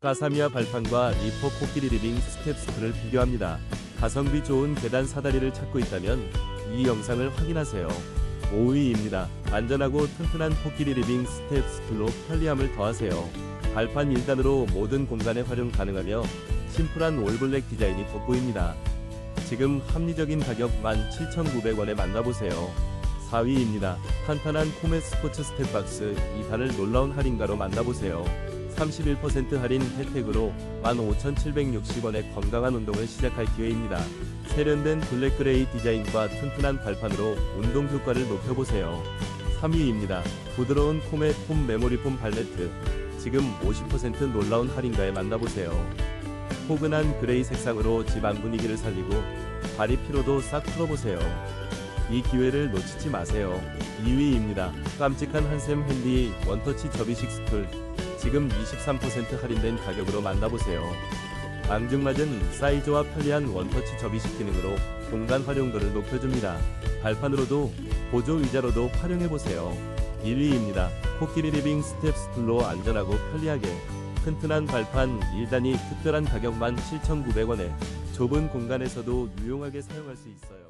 까사미아 발판과 리퍼 코끼리 리빙 스텝 스프를 비교합니다. 가성비 좋은 계단 사다리를 찾고 있다면 이 영상을 확인하세요. 5위입니다. 안전하고 튼튼한 코끼리 리빙 스텝 스툴로 편리함을 더하세요. 발판 1단으로 모든 공간에 활용 가능하며 심플한 올블랙 디자인이 돋보입니다. 지금 합리적인 가격 17,900원에 만나보세요. 4위입니다. 탄탄한 코메 스포츠 스텝박스 2단을 놀라운 할인가로 만나보세요. 31% 할인 혜택으로 15,760원의 건강한 운동을 시작할 기회입니다. 세련된 블랙그레이 디자인과 튼튼한 발판으로 운동 효과를 높여보세요. 3위입니다. 부드러운 코메 폼 메모리 폼 발매트. 지금 50% 놀라운 할인가에 만나보세요. 포근한 그레이 색상으로 집안 분위기를 살리고 발이 피로도 싹 풀어보세요. 이 기회를 놓치지 마세요. 2위입니다. 깜찍한 한샘 핸디 원터치 접이식 스툴. 지금 23% 할인된 가격으로 만나보세요. 앙증맞은 사이즈와 편리한 원터치 접이식 기능으로 공간 활용도를 높여줍니다. 발판으로도 보조 의자로도 활용해보세요. 1위입니다. 코끼리 리빙 스텝 스툴로 안전하고 편리하게 튼튼한 발판 1단이 특별한 가격 17,900원에 좁은 공간에서도 유용하게 사용할 수 있어요.